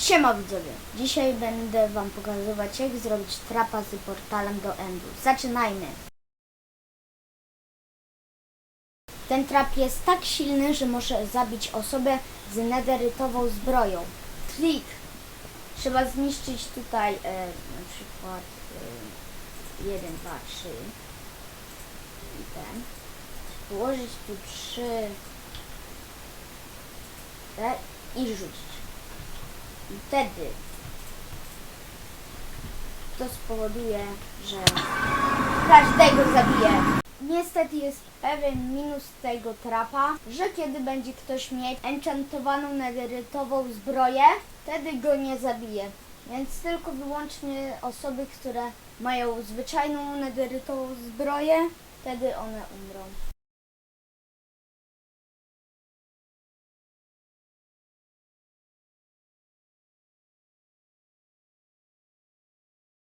Siema widzowie, dzisiaj będę wam pokazywać jak zrobić trapa z portalem do endu. Zaczynajmy! Ten trap jest tak silny, że może zabić osobę z nederytową zbroją. Trik! Trzeba zniszczyć tutaj e, na przykład e, 1, 2, 3 i ten. Położyć tu 3 te i rzucić. I wtedy to spowoduje, że każdego zabije. Niestety jest pewien minus tego trapa, że kiedy będzie ktoś mieć enchantowaną nederytową zbroję, wtedy go nie zabije. Więc tylko wyłącznie osoby, które mają zwyczajną nederytową zbroję, wtedy one umrą.